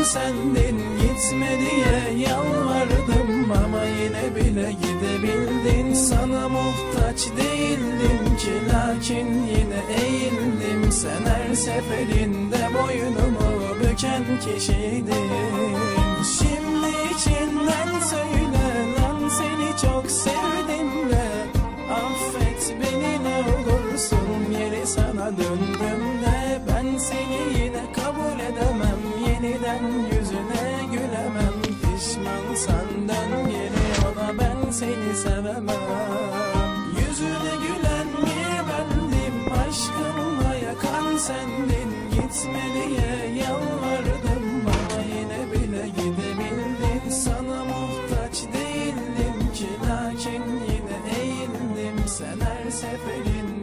Yakan sendin Gitme diye yalvardım Ama yine bile gidebildin. Sana muhtaç değildim ki Lakin yine eğildim. Sen her seferinde boynumu büken kişiydin. Şimdi içinden söyle lan seni çok sevdim de. Affet beni ne olursun yeri sana döndüm de. Ben seni yine edemem Gülen yüzüne gülemem. Pişman senden geri ona ben seni sevemem. Yüzüne gülen niye bendim? Aşkımla yakan sendin. Gitme diye yalvardım. Bana yine bile gidebildin Sana muhtaç değildim. Ki Lakin yine eğildim. Sen her seferin